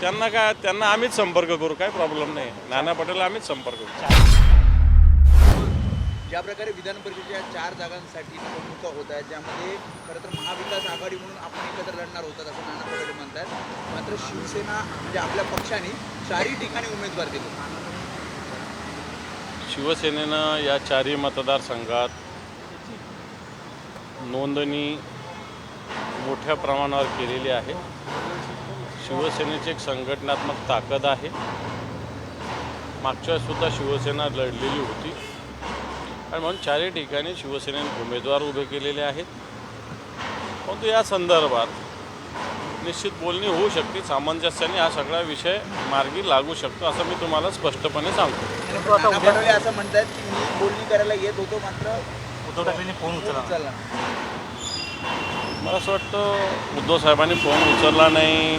त्यांना काय त्यांना आम्हीच संपर्क करू काय प्रॉब्लेम नाही. नाना पटेल आम्हीच संपर्क करू. ज्या प्रकारे विधान परिषदेच्या चार जागांसाठी निवडणुका होत आहेत ज्यामध्ये खरं तर महाविकास आघाडी म्हणून आपण एकत्र लढणार होतात असं नाना पटोले म्हणतात मात्र शिवसेना म्हणजे आपल्या पक्षाने चारही ठिकाणी उमेदवार दिले. शिवसेनेनं या चारही मतदारसंघात नोंदणी मोठ्या प्रमाणावर केलेली आहे. शिवसेनेची एक संघटनात्मक ताकद आहे. मागच्या वेळेस सुद्धा शिवसेना लढलेली होती. आणि म्हणून चारही ठिकाणी शिवसेनेने उमेदवार उभे केलेले आहेत. परंतु या संदर्भात निश्चित बोलणी होऊ शकते. सामंजस्याने हा सगळा विषय मार्गी लागू शकतो असं मी तुम्हाला स्पष्टपणे सांगतो. असं म्हणतात की मी बोलणी करायला येत होतो मात्र उद्धव ठाकरेंनी फोन उचलला. मला असं वाटतं उद्धव साहेबांनी फोन उचलला नाही.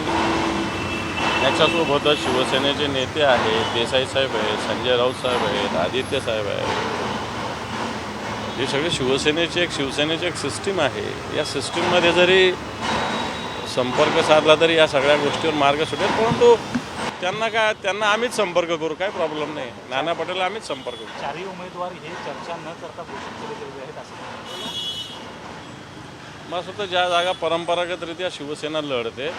याच्यासोबतच शिवसेनेचे नेते आहेत देसाई साहेब आहेत संजय राऊत साहेब आहेत आदित्य साहेब आहेत. हे सगळे शिवसेनेची एक शिवसेनेची एक सिस्टीम आहे. या सिस्टीममध्ये जरी संपर्क साधला तरी या सगळ्या गोष्टीवर मार्ग सुटेल परंतु त्यांना काय त्यांना आम्हीच संपर्क करू काय प्रॉब्लेम नाही. नाना पटेल आम्हीच संपर्क करू. चारही उमेदवार हे चर्चा न करता घोषित केले गेलेले आहेत असं मला असं वाटतं ज्या जागा परंपरागतरित्या शिवसेना लढते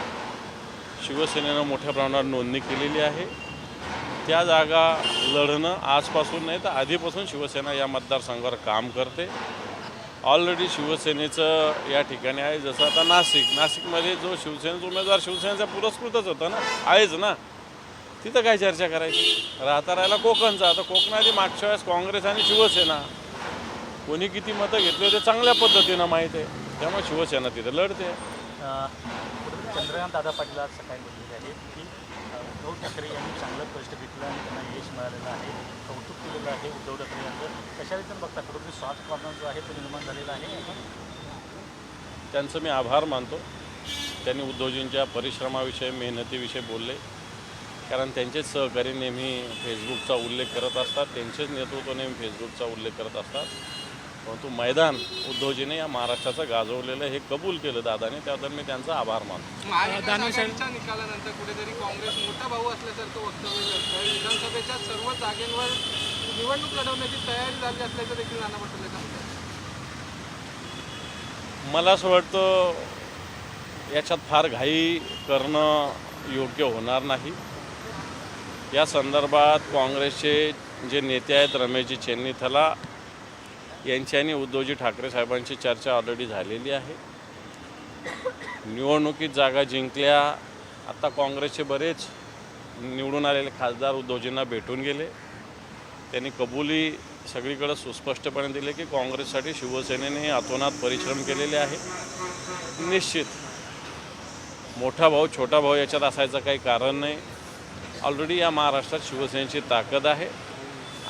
शिवसेनेनं मोठ्या प्रमाणावर नोंदणी केलेली आहे. त्या जागा लढणं आजपासून नाही तर आधीपासून शिवसेना या मतदारसंघावर काम करते. ऑलरेडी शिवसेनेचं या ठिकाणी आहे जसं आता नाशिक. नाशिकमध्ये जो शिवसेनेचा उमेदवार शिवसेनेचा पुरस्कृतच होता ना आहेच ना. तिथं काय चर्चा करायची? राहता राहिला कोकणचा. आता कोकणाची मागच्या वेळेस काँग्रेस आणि शिवसेना. कोणी किती मतं घेतली होते चांगल्या पद्धतीनं माहीत आहे. त्यामुळे शिवसेना तिथे लढते. चंद्रकांत दादा पाटील आज सकाळी बोललेले आहेत की उद्धव ठाकरे यांनी चांगलं कष्ट घेतलं आणि त्यांना यश मिळालेलं आहे कौतुक केलेलं आहे उद्धव ठाकरे यांचं. कशा रीतीनं बघता कुठेतरी सॉफ्ट कॉर्नर जो आहे तो निर्माण झालेला आहे? त्यांचं मी आभार मानतो. त्यांनी उद्धवजींच्या परिश्रमाविषयी मेहनतीविषयी बोलले. कारण त्यांचेच सहकारी नेहमी फेसबुकचा उल्लेख करत असतात. त्यांचेच नेतृत्व नेहमी फेसबुकचा उल्लेख करत असतात. परंतु मैदान उद्धवजीने या महाराष्ट्राचं गाजवलेलं हे कबूल केलं दादाने त्याबद्दल मी त्यांचा आभार मानतो. महाविकास आघाडीच्या निकालानंतर कुठेतरी काँग्रेस मोठा भाऊ असल्यासारखं वक्तव्य करतोय विधानसभेच्या सर्व जागेंवर निवडणूक लढवण्याची तयारी झाली असल्याचं देखील नाना पटोले सांगतात. मला असं वाटतं याच्यात फार घाई करणं योग्य होणार नाही. या संदर्भात काँग्रेसचे जे नेते आहेत रमेशजी चेन्नीथला यांची आणि उद्धवजी ठाकरे साहेबांची चर्चा ऑलरेडी झालेली आहे. निवडणुकीत जागा जिंकल्या आता काँग्रेसचे बरेच निवडून आलेले खासदार उद्धवजींना भेटून गेले. त्यांनी कबुली सगळीकडे सुस्पष्टपणे दिले की काँग्रेससाठी शिवसेनेने अतोनात परिश्रम केलेले आहे. निश्चित मोठा भाऊ छोटा भाऊ याच्यात असायचं काही कारण नाही. ऑलरेडी या महाराष्ट्रात शिवसेनेची ताकद आहे.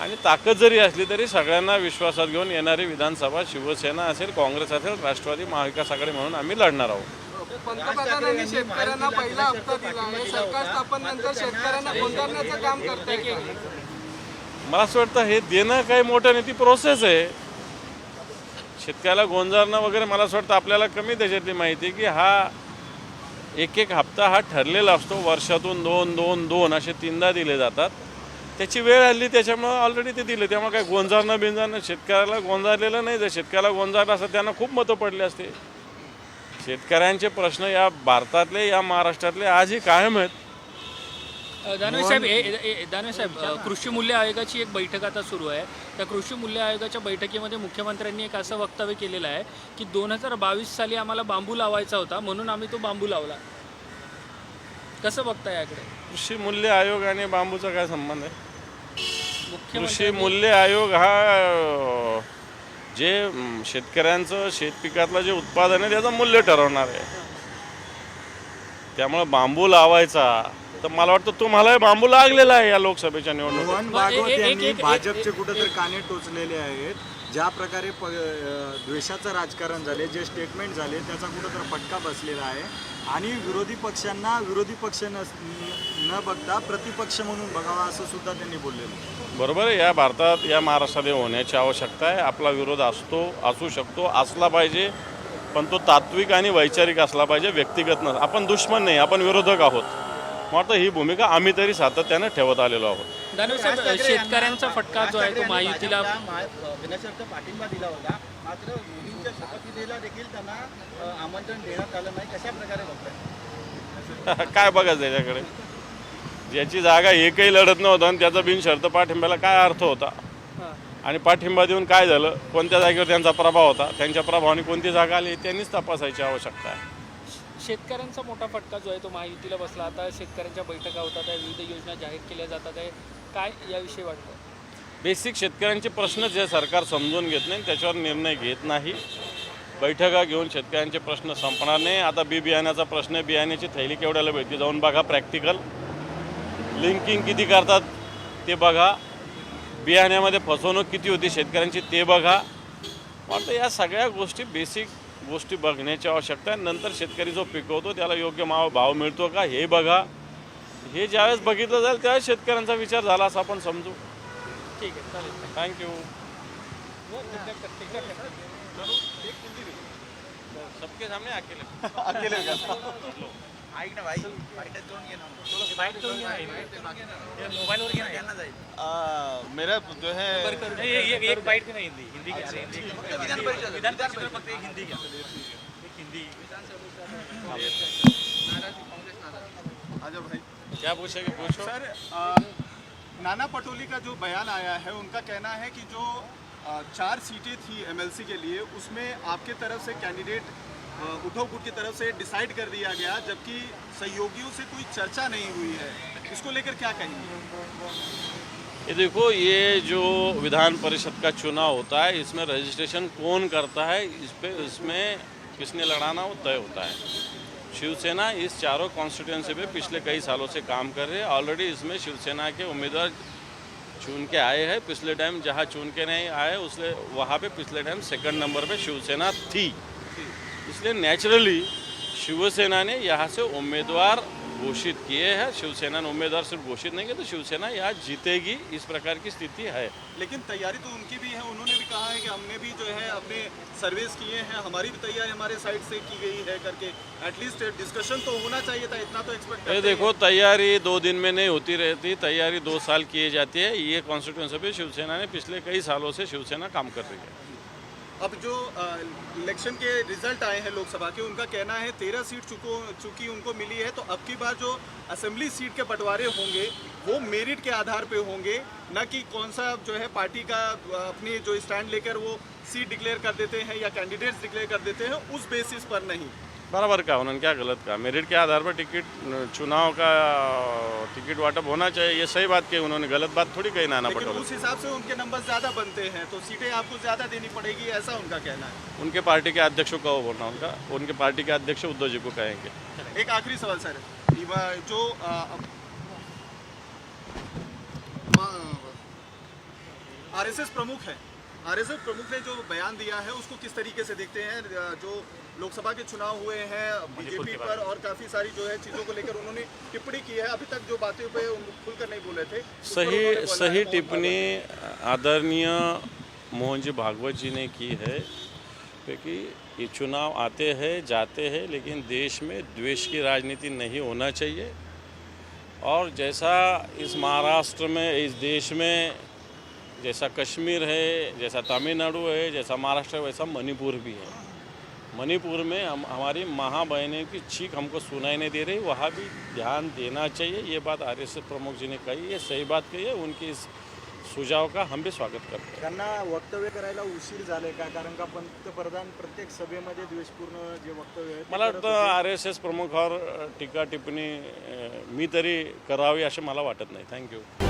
आणि ताकद जरी असली तरी सगळ्यांना विश्वासात घेऊन येणारी विधानसभा शिवसेना असेल काँग्रेस असेल राष्ट्रवादी महाविकास आघाडी म्हणून आम्ही लढणार आहोत. पंतप्रधानांनी शेतकऱ्यांना पहिला हप्ता दिला आहे. सरकार स्थापनेनंतर शेतकऱ्यांना गोंधळण्याचं काम करते मला असं वाटतं हे देणं काही मोठं नाही ती प्रोसेस आहे. शेतकऱ्याला गोंजारणं वगैरे मला असं वाटतं आपल्याला कमी त्याच्यातली माहिती आहे की हा एक एक हप्ता हा ठरलेला असतो. वर्षातून दोन दोन दोन असे तीनदा दिले जातात. त्याची वेळ आली त्याच्यामुळं ऑलरेडी ते दिले. त्यामुळे काय गोंजारणं बिंजारणं शेतकऱ्याला गोंजारलेलं नाही. जर शेतकऱ्याला गोंजारलं असतं त्यांना खूप मतं पडली असते. शेतकऱ्यांचे प्रश्न या भारतातले या महाराष्ट्रातले आजही कायम आहेत. दानवे साहेब ए- दानवे साहेब कृषी मूल्य आयोगाची एक बैठक आता सुरू आहे. त्या कृषी मूल्य आयोगाच्या बैठकीमध्ये मुख्यमंत्र्यांनी एक असं वक्तव्य केलेलं आहे की दोन हजार बावीस साली आम्हाला बांबू लावायचा होता म्हणून आम्ही तो बांबू लावला. कसं बघता याकडे? कृषी मूल्य आयोग आणि बांबूचा काय संबंध आहे? कृषी मूल्य आयोग हा जे शेतकऱ्यांचं शेतपिकातलं जे उत्पादन आहे त्याचं मूल्य ठरवणार आहे. त्यामुळं बांबू लावायचा. तर मला वाटतं तुम्हालाही बांबू लागलेला आहे या लोकसभेच्या निवडणुकीत. भाजपचे कुठेतरी काने टोचलेले आहेत. ज्या प्रकारे प द्वेषाचं राजकारण झाले जे स्टेटमेंट झाले त्याचा कुठंतरी फटका बसलेला आहे. आणि विरोधी पक्षांना विरोधी पक्ष नस- न न बघता प्रतिपक्ष म्हणून बघावा असं सुद्धा त्यांनी बोललेलं बरोबर आहे. या भारतात या महाराष्ट्रामध्ये होण्याची आवश्यकता आहे. आपला विरोध असतो असू शकतो असला पाहिजे पण तो तात्विक आणि वैचारिक असला पाहिजे व्यक्तिगत नस आपण दुश्मन नाही आपण विरोधक आहोत. मग आता ही भूमिका आम्ही तरी सातत्यानं ठेवत आलेलो आहोत. दानवे साहेब शेतकऱ्यांचा फटका जो आहे तो महायुतीला विनाशर्त पाठिंबा दिला होता. मात्र मोदींच्या शपथविधीला देखील त्यांना आमंत्रण देण्यात आलं नाही. कशा प्रकारे बघताय काय बघायचं त्याच्याकडे ज्याची जागा एकही लढत नव्हतं आणि त्याचा बिनशर्त पाठिंब्याला काय अर्थ होता? आणि पाठिंबा देऊन काय झालं? कोणत्या जागेवर त्यांचा प्रभाव होता? त्यांच्या प्रभावाने कोणती जागा आली? त्यांनीच तपासायची आवश्यकता आहे. शेतकऱ्यांचा मोठा फटका जो आहे तो महायुतीला बसला. आता शेतकऱ्यांच्या बैठका होतात आहे विविध योजना जाहीर केल्या जातात आहे. काय याविषयी वाटतं? बेसिक शेतकऱ्यांचे प्रश्न जे सरकार समजून घेत नाही त्याच्यावर निर्णय घेत नाही. बैठका घेऊन शेतकऱ्यांचे प्रश्न संपणार नाही. आता बी बियाण्याचा प्रश्न आहे. बियाण्याची थैली केवढ्याला भेटते जाऊन बघा प्रॅक्टिकल लिंकिंग किती करतात ते बघा. बियाण्यामध्ये फसवणूक किती होती शेतकऱ्यांची ते बघा. वाटतं या सगळ्या गोष्टी बेसिक गोष्टी बघण्याची आवश्यकता आहे. नंतर शेतकरी जो पिकवतो त्याला योग्य माव भाव मिळतो का हे बघा. हे ज्यावेळेस बघितलं जाईल त्यावेळेस शेतकऱ्यांचा विचार झाला असं आपण समजू. ठीक आहे चालेल. थँक्यू सबके सामने अकेले. ऐक ना भाई बाईटच दोन घे ना। मोबाईलवर घे त्यांना जाईल मेरा जो है एक बाईट की नाही हिंदी। हिंदी घ्या हिंदी फक्त विधान परिषद विधान परिषद फक्त एक हिंदी घ्या एक हिंदी। आजा भाई क्या पूछेंगे पूछो? सर अ, नाना पटोली का जो बयान आया है उनका कहना है कि जो अ, चार सीटें थी एमएलसी के लिए उसमें आपके तरफ से कैंडिडेट अ, उद्धव गुट की तरफ़ से डिसाइड कर दिया गया, जबकि सहयोगियों से कोई चर्चा नहीं हुई है। इसको लेकर क्या कहेंगे? ये देखो, ये जो विधान परिषद का चुनाव होता है, इसमें रजिस्ट्रेशन कौन करता है, इस पे, इसमें किसने लड़ाना, वो तय होता है। शिवसेना इस चारों कॉन्स्टिट्यूंसी पे पिछले कई सालों से काम कर रही है। ऑलरेडी इसमें शिवसेना के उम्मीदवार चुन के आए हैं। पिछले टाइम जहाँ चुन के नहीं आए उसले वहाँ पे पिछले टाइम सेकंड नंबर पे शिवसेना थी। इसलिए नेचुरली शिवसेना ने यहाँ से उम्मीदवार घोषित किए हैं। शिवसेना ने उम्मीदवार सिर्फ़ घोषित नहीं किए तो शिवसेना यहाँ जीतेगी इस प्रकार की स्थिति है। लेकिन तैयारी तो उनकी भी है उन्होंने भी कहा है कि हमने भी जो है अपने सर्वेस किए हैं हमारी भी तैयारी हमारे साइड से की गई है करके। एटलीस्ट डिस्कशन तो होना चाहिए था इतना तो एक्सपेक्ट ये देखो तैयारी दो दिन में नहीं होती रहती तैयारी दो साल किए जाती है। ये कॉन्स्टिट्यूंसी पे शिवसेना ने पिछले कई सालों से शिवसेना काम कर रही है। अब जो इलेक्शन के रिज़ल्ट आए हैं लोकसभा के, उनका कहना है तेरह सीट चुको, चुकी उनको मिली है तो अब की बार जो असेंबली सीट के बंटवारे होंगे, वो मेरिट के आधार पे होंगे, ना कि कौन सा जो है पार्टी का अपनी जो स्टैंड लेकर वो सीट डिक्लेयर कर देते हैं या कैंडिडेट्स डिक्लेयर कर देते हैं, उस बेसिस पर नहीं। बराबर का उन्होंने क्या गलत कहा? मेरिट के आधार पर टिकट चुनाव का टिकट वाटअप होना चाहिए ये सही बात कही उन्होंने गलत बात थोड़ी कही नाना पटोले। उस हिसाब से उनके नंबर ज़्यादा बनते हैं तो सीटें आपको ज़्यादा देनी पड़ेगी ऐसा उनका कहना है। उनके पार्टी के अध्यक्षों का वो बोलना उनका उनके पार्टी के अध्यक्ष उद्धव जी को कहेंगे। एक आखिरी सवाल सर। जो आरएसएस प्रमुख है आरएसएस प्रमुख ने जो बयान दिया है उसको किस तरीके से देखते हैं? जो लोकसभा के चुनाव हुए हैं बीजेपी पर और काफ़ी सारी जो है चीज़ों को लेकर उन्होंने टिप्पणी की है। अभी तक जो बातें पे खुलकर नहीं बोले थे। सही सही टिप्पणी आदरणीय मोहन जी भागवत जी ने की है क्योंकि ये चुनाव आते हैं जाते हैं लेकिन देश में द्वेष की राजनीति नहीं होना चाहिए। और जैसा इस महाराष्ट्र में इस देश में जैसा कश्मीर है जैसा तमिलनाडु है जैसा महाराष्ट्र है वैसा मणिपुर भी है। मणिपुर में हम हमारी माँ बहनें की चीख हमको सुनाई नहीं दे रही वहाँ भी ध्यान देना चाहिए। ये बात आर प्रमुख जी ने कही है सही बात कही है उनकी इस सुझाव का हम भी स्वागत करते हैं। त्यांना वक्तव्य करायला उशीर झाले का? कारण का पंतप्रधान प्रत्येक सभेमध्ये द्वेषपूर्ण जे वक्तव्य आहे ते मला करत वाटतं होते. आर एस एस प्रमुखावर टीका टिप्पणी अ, मी तरी करावी असे मला वाटत नाही. थँक्यू